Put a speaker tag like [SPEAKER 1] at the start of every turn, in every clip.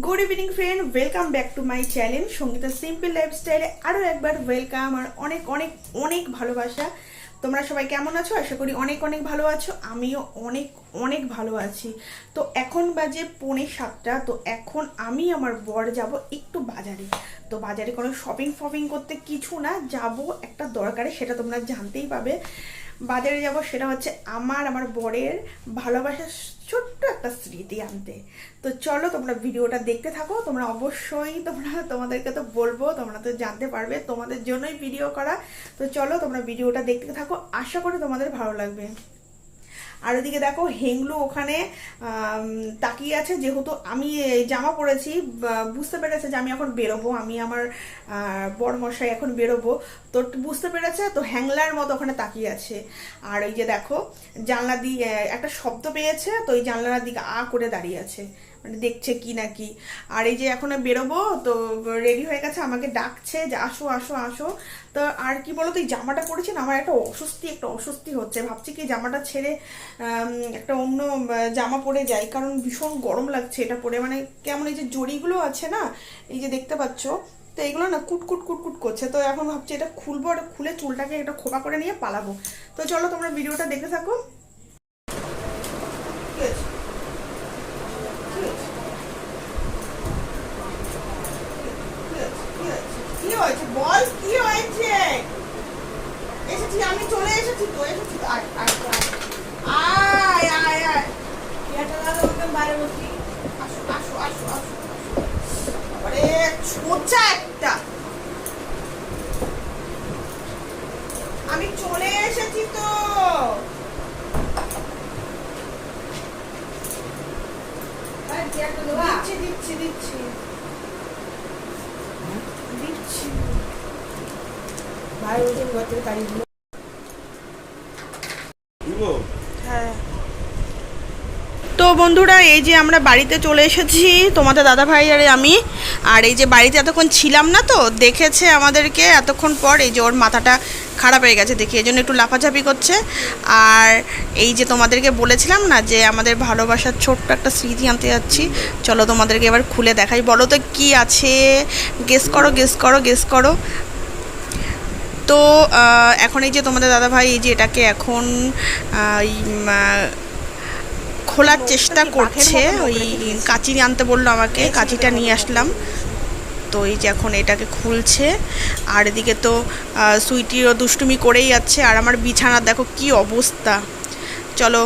[SPEAKER 1] Good evening friend welcome back to my channel Sangeeta simple লাইফস্টাইলে আরও একবার welcome আর অনেক অনেক অনেক ভালোবাসা। তোমরা সবাই কেমন আছো? আশা করি অনেক অনেক ভালো আছো। আমিও অনেক অনেক ভালো আছি। তো এখন বাজে পৌনে সাতটা। তো এখন আমি আমার বর যাব একটু বাজারে। তো বাজারে কোনো শপিং ফপিং করতে কিছু না। যাব একটা দরকারে, সেটা তোমরা জানতেই পাবে। বাজারে যাব সেটা হচ্ছে আমার আমার বরের ভালোবাসার ছোট্ট একটা স্মৃতি আনতে। তো চলো তোমরা ভিডিওটা দেখতে থাকো, তোমরা অবশ্যই তোমরা, তোমাদেরকে তো বলব, তোমরা তো জানতে পারবে তোমাদের জন্যই ভিডিও করা। তো চলো তোমরা ভিডিওটা দেখতে থাকো, আশা করি তোমাদের ভালো লাগবে। আর ওদিকে দেখো হেংলু ওখানে তাকিয়ে আছে, যেহেতু আমি জামা পরেছি বুঝতে পেরেছে যে আমি এখন বেরোবো, আমি আমার বড়মশাই বড় মশাই এখন বেরোবো, তো বুঝতে পেরেছে, তো হ্যাংলার মতো ওখানে তাকিয়ে আছে। আর ওই যে দেখো, জানলা দিয়ে একটা শব্দ পেয়েছে, তো ওই জানলার দিকে আ করে দাঁড়িয়ে আছে। মানে দেখছে কি না কি। আর এই যে এখন বেরোবো, তো রেডি হয়ে গেছে, আমাকে ডাকছে যে আসো আসো আসো। তো আর কি বলো তো এই জামাটা পরেছি না, আমার একটা অস্বস্তি একটা অস্বস্তি হচ্ছে। ভাবছি কি জামাটা ছেড়ে একটা অন্য জামা পরে যাই, কারণ ভীষণ গরম লাগছে এটা পরে। মানে কেমন এই যে জড়িগুলো আছে না, এই যে দেখতে পাচ্ছ, তো এগুলো না কুটকুট কুটকুট করছে। তো এখন ভাবছি এটা খুলবো আর খুলে চুলটাকে একটা খোপা করে নিয়ে পালাবো। তো চলো তোমরা ভিডিওটা দেখে থাকো। ঠিক হয়েছে? কি হয়েছে? কি হয়েছে বল কি হয়েছে এসেছি আমি চলে এসেছি তো এসেছি তো আয় আয় আয় আয় আয় আয়
[SPEAKER 2] বাইরে বসি
[SPEAKER 1] আসো আসো আসো আসো আরে ছোচা একটা। আমি চলে এসেছি তো। দিচ্ছি দিচ্ছি দিচ্ছি। দিচ্ছি।
[SPEAKER 2] বাইরে বসে ঘর থেকে তাড়িয়ে
[SPEAKER 1] বন্ধুরা, এই যে আমরা বাড়িতে চলে এসেছি, তোমাদের দাদা ভাই আর আমি। আর এই যে বাড়িতে এতক্ষণ ছিলাম না তো, দেখেছে আমাদেরকে এতক্ষণ পর, এই যে ওর মাথাটা খারাপ হয়ে গেছে দেখি, এই জন্য একটু লাফাঝাপি করছে। আর এই যে তোমাদেরকে বলেছিলাম না যে, আমাদের ভালোবাসার ছোট্ট একটা স্মৃতি আনতে যাচ্ছি। চলো তোমাদেরকে এবার খুলে দেখাই। বলো তো, কি আছে? গেস করো গেস করো গেস করো। তো এখন এই যে তোমাদের দাদা ভাই এই যে এটাকে এখন খোলার চেষ্টা করছে ওই কাঁচি আনতে বলল আমাকে কাঁচিটা নিয়ে আসলাম। তো এই যে এখন এটাকে খুলছে আর এদিকে তো আহ, সুইটিরও দুষ্টুমি করেই যাচ্ছে আর আমার বিছানার দেখো কি অবস্থা। চলো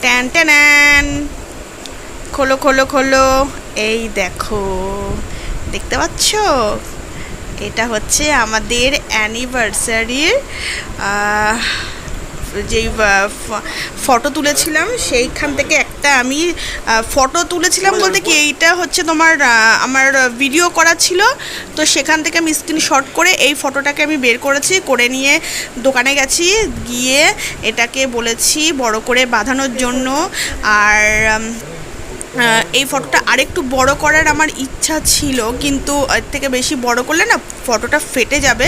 [SPEAKER 1] ট্যান ট্যান খোলো খোলো খোলো এই দেখো দেখতে পাচ্ছ? এটা হচ্ছে আমাদের অ্যানিভার্সারির যেই ফটো তুলেছিলাম, সেইখান থেকে একটা আমি ফটো তুলেছিলাম বলতে কি, এইটা হচ্ছে তোমার আমার ভিডিও করা ছিল। তো সেখান থেকে আমি স্ক্রিনশট করে এই ফটোটাকে আমি বের করেছি, করে নিয়ে দোকানে গেছি, গিয়ে এটাকে বলেছি বড় করে বাঁধানোর জন্য। আর এই ফটোটা আরেকটু বড় করার আমার ইচ্ছা ছিল, কিন্তু এর থেকে বেশি বড় করলে না ফটোটা ফেটে যাবে,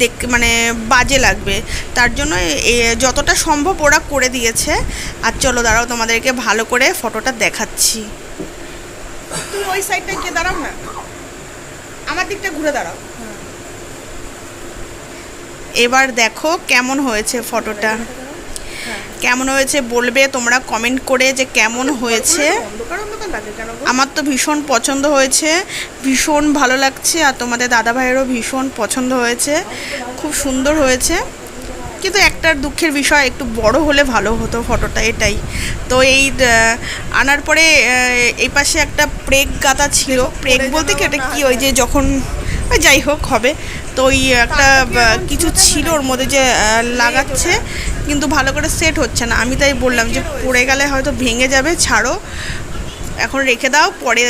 [SPEAKER 1] দেখ মানে বাজে লাগবে। তার জন্য যতটা সম্ভব ওরা করে দিয়েছে। আর চলো দাঁড়াও, তোমাদেরকে ভালো করে ফটোটা দেখাচ্ছি। তুমি ওই সাইডটা গিয়ে দাঁড়াও না। আমার দিকটা ঘুরে দাঁড়াও। এবার দেখো কেমন হয়েছে ফটোটা। কেমন হয়েছে বলবে? তোমরা কমেন্ট করে যে কেমন হয়েছে? আমার তো ভীষণ পছন্দ হয়েছে। ভীষণ ভালো লাগছে আর তোমাদের দাদা ভাইয়েরও ভীষণ পছন্দ হয়েছে। খুব সুন্দর হয়েছে। কিন্তু একটা দুঃখের বিষয় একটু বড় হলে ভালো হতো ফটোটা এটাই। তো এই আনার পরে এই পাশে একটা প্রেগ গাতা ছিল। প্রেগ বলতে কি এটা কি ওই যে যখন ওই যাই হোক হবে। তো ওই একটা কিছু ছিল ওর মধ্যে যে লাগাচ্ছে, কিন্তু ভালো করে সেট হচ্ছে না। আমি তাই বললাম যে, পড়ে গেলে হয়তো ভেঙে যাবে, ছাড়ো। এখন রেখে দাও, পরে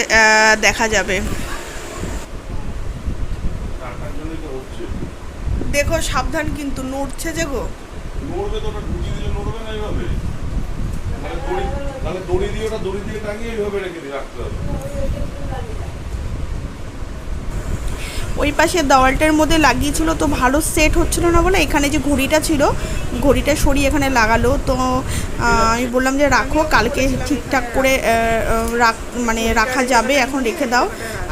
[SPEAKER 1] দেখা যাবে। দেখো, সাবধান কিন্তু, নড়ছে যে গো।
[SPEAKER 3] নড়বে তো ওটা ঢুকিয়ে দিলে নড়বে না এইভাবে। তাহলে দড়ি দিয়ে ওটা দড়ি দিয়ে টাঙিয়ে এইভাবে রেখে রাখতে হবে।
[SPEAKER 1] ওই পাশে দেওয়ালটার মধ্যে লাগিয়েছিল, তো ভালো সেট হচ্ছিল না বলে এখানে যে ঘড়িটা ছিল, ঘড়িটা সরিয়ে এখানে লাগালো। তো আমি বললাম যে রাখো, কালকে ঠিকঠাক করে রাখ মানে রাখা যাবে, এখন রেখে দাও।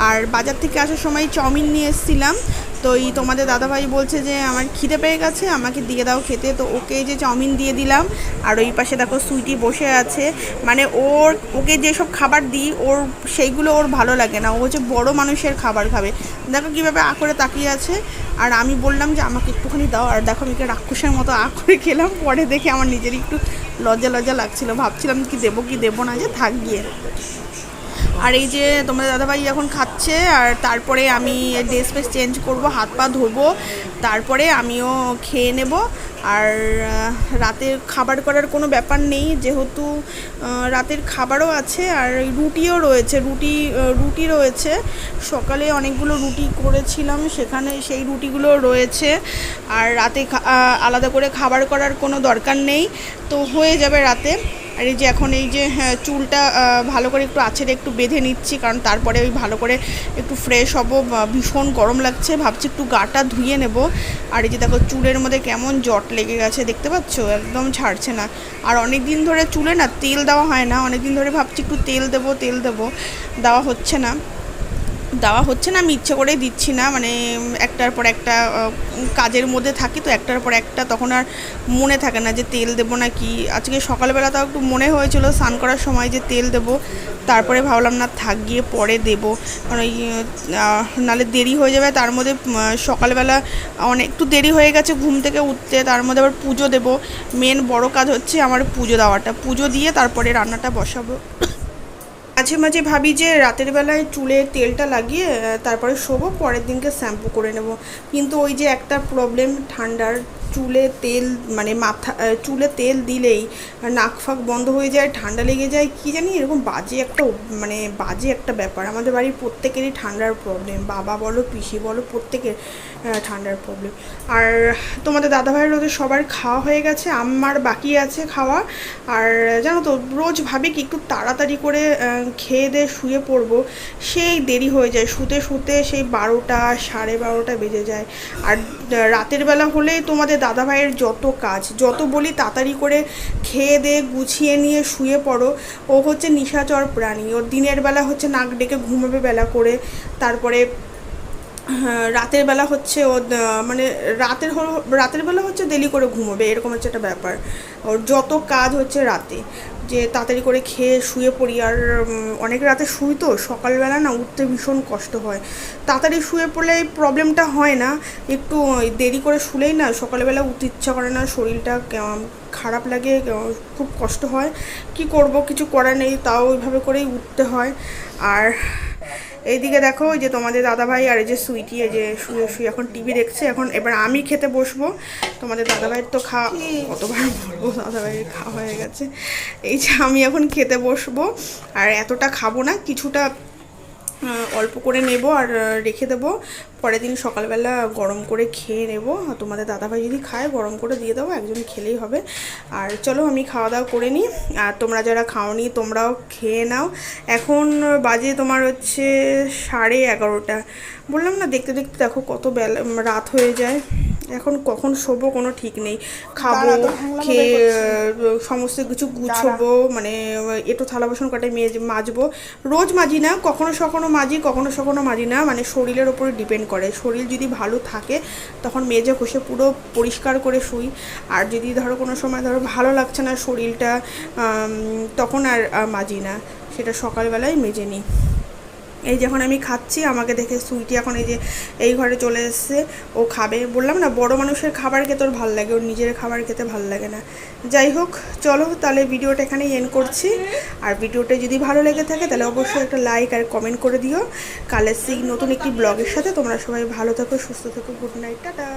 [SPEAKER 1] আর বাজার থেকে আসার সময় চাউমিন নিয়ে এসেছিলাম। তো এই তোমাদের দাদাভাই বলছে যে আমার খিদে পেয়ে গেছে, আমাকে দিয়ে দাও খেতে। তো ওকে যে চাউমিন দিয়ে দিলাম, আর ওই পাশে দেখো সুইটি বসে আছে। মানে ওর, ওকে যেসব খাবার দিই, ওর সেইগুলো ওর ভালো লাগে না। ও হচ্ছে বড় মানুষের খাবার খাবে। দেখো কীভাবে আ করে তাকিয়ে আছে। আর আমি বললাম যে আমাকে একটুখানি দাও। আর দেখো আমি রাক্ষসের মতো আ করে খেলাম। পরে দেখে আমার নিজের একটু লজ্জা লজ্জা লাগছিল। ভাবছিলাম কি দেবো কি দেবো না যে থাক গিয়ে। আর এই যে তোমাদের দাদাভাই এখন খাচ্ছে, আর তারপরে আমি ড্রেস ফেস চেঞ্জ করব, হাত পা ধোবো, তারপরে আমিও খেয়ে নেব। আর রাতের খাবার করার কোনো ব্যাপার নেই, যেহেতু রাতের খাবারও আছে, আর রুটিও রয়েছে, রুটি রুটি রয়েছে। সকালে অনেকগুলো রুটি করেছিলাম, সেখানে সেই রুটিগুলো রয়েছে। আর রাতে আলাদা করে খাবার করার কোনো দরকার নেই। তো হয়ে যাবে রাতে। আর এই যে এখন এই যে হ্যাঁ, চুলটা ভালো করে একটু আছেড়ে একটু বেঁধে নিচ্ছি কারণ তারপরে ওই ভালো করে একটু ফ্রেশ হব ভীষণ গরম লাগছে ভাবছি একটু গাটা ধুয়ে নেব। আর এই যে দেখো চুলের মধ্যে কেমন জট লেগে গেছে দেখতে পাচ্ছ? একদম ছাড়ছে না। আর অনেক দিন ধরে চুলে না তেল দেওয়া হয় না অনেক দিন ধরে ভাবছি একটু তেল দেবো তেল দেবো দেওয়া হচ্ছে না। দেওয়া হচ্ছে না, আমি ইচ্ছে করেই দিচ্ছি না মানে একটার পর একটা কাজের মধ্যে থাকি তো একটার পর একটা তখন আর মনে থাকে না যে তেল দেবো না কি। আজকে সকালবেলা তাও একটু মনে হয়েছিল স্নান করার সময় যে তেল দেবো, তারপরে ভাবলাম না থাক, গিয়ে পরে দেবো। কারণ ওই নাহলে দেরি হয়ে যাবে, তার মধ্যে সকালবেলা অনেক একটু দেরি হয়ে গেছে ঘুম থেকে উঠতে, তার মধ্যে আবার পুজো দেবো। মেন বড় কাজ হচ্ছে আমার পুজো দেওয়াটা। পুজো দিয়ে তারপরে রান্নাটা বসাবো। মাঝে মাঝে ভাবি যে রাতের বেলায় চুলে তেলটা লাগিয়ে তারপরে শোবো, পরের দিনকে শ্যাম্পু করে নেব। কিন্তু ওই যে একটা প্রবলেম ঠান্ডার চুলে তেল মানে মাথা চুলে তেল দিলেই নাক ফাক বন্ধ হয়ে যায়, ঠান্ডা লেগে যায়, কি জানি এরকম বাজে একটা মানে বাজে একটা ব্যাপার। আমাদের বাড়ির প্রত্যেকেরই ঠান্ডার প্রবলেম বাবা বলো, পিসি বলো, প্রত্যেকের ঠান্ডার প্রবলেম আর তোমাদের দাদাভাইয়ের ওদের সবার খাওয়া হয়ে গেছে, আমার বাকি আছে খাওয়া। আর জানো তো, রোজ ভাবি কি একটু তাড়াতাড়ি করে খেয়ে দিয়ে শুয়ে পড়ব। সেই দেরি হয়ে যায়, শুতে শুতে সেই বারোটা, সাড়ে বারোটা বেজে যায়। আর রাতের বেলা হলেই তোমাদের দাদাভাইয়ের যত কাজ যত বলি তাড়াতাড়ি করে খেয়ে দিয়ে গুছিয়ে নিয়ে শুয়ে পড়ো। ও হচ্ছে নিশাচর প্রাণী। ওর দিনের বেলা হচ্ছে নাক ডেকে ঘুমাবে বেলা করে। তারপরে হ্যাঁ, রাতের বেলা হচ্ছে ও মানে রাতের রাতের বেলা হচ্ছে দেরি করে ঘুমোবে এরকম হচ্ছে একটা ব্যাপার। ওর যত কাজ হচ্ছে রাতে। যে তাড়াতাড়ি করে খেয়ে শুয়ে পড়ি আর অনেক রাতে শুই তো, সকালবেলা না উঠতে ভীষণ কষ্ট হয়। তাড়াতাড়ি শুয়ে পড়লে এই প্রবলেমটা হয় না, একটু দেরি করে শুলেই না সকালবেলা উঠতে ইচ্ছা করে না, শরীরটা খারাপ লাগে খুব কষ্ট হয়। কি করব, কিছু করার নেই, তাও ওইভাবে করেই উঠতে হয়। আর এইদিকে দেখো ওই যে তোমাদের দাদাভাই আর এই যে সুইটি, এই যে শুয়ে শুয়ে এখন টিভি দেখছে। এখন এবার আমি খেতে বসবো। তোমাদের দাদাভাইয়ের তো খাওয়া কতবার বলব, দাদাভাইয়ের খাওয়া হয়ে গেছে। এই যে আমি এখন খেতে বসবো। আর এতটা খাব না, কিছুটা অল্প করে নেব আর রেখে দেব। পরের দিন সকালবেলা গরম করে খেয়ে নেব। তোমাদের দাদাভাই যদি খায়, গরম করে দিয়ে দেবো, একজন খেলেই হবে। আর চলো, আমি খাওয়া দাওয়া করে নিই। আর তোমরা যারা খাওনি, তোমরাও খেয়ে নাও। এখন বাজে তোমার হচ্ছে সাড়ে এগারোটা। বললাম না, দেখতে দেখতে দেখো কত বেলা, রাত হয়ে যায়। এখন কখন শোবো কোনো ঠিক নেই। খাব খেয়ে সমস্ত কিছু গুছবো মানে একটু থালা বাসন কাটে মেজ মাজবো। রোজ মাজি না কখনো সখনো মাজি কখনো সখনো মাজি না মানে শরীরের ওপরে ডিপেন্ড করে। শরীর যদি ভালো থাকে তখন মেজে ঘষে পুরো পরিষ্কার করে শুই। আর যদি ধরো কোনো সময় ধরো ভালো লাগছে না শরীরটা তখন আর মাজি না। সেটা সকালবেলায় মেজে নিই। এই যখন আমি খাচ্ছি, আমাকে দেখে সুইটি এখন এই যে এই ঘরে চলে এসছে, ও খাবে। বললাম না, বড় মানুষের খাবার খেতে ওর ভালো লাগে, ওর নিজের খাবার খেতে ভালো লাগে না। যাই হোক, চলো তাহলে ভিডিওটা এখানেই এন্ড করছি। আর ভিডিওটা যদি ভালো লেগে থাকে, তাহলে অবশ্যই একটা লাইক আর কমেন্ট করে দিও। কালের সেই নতুন একটি ব্লগের সাথে তোমরা সবাই ভালো থাকো, সুস্থ থাকো গুড নাইট টাটা।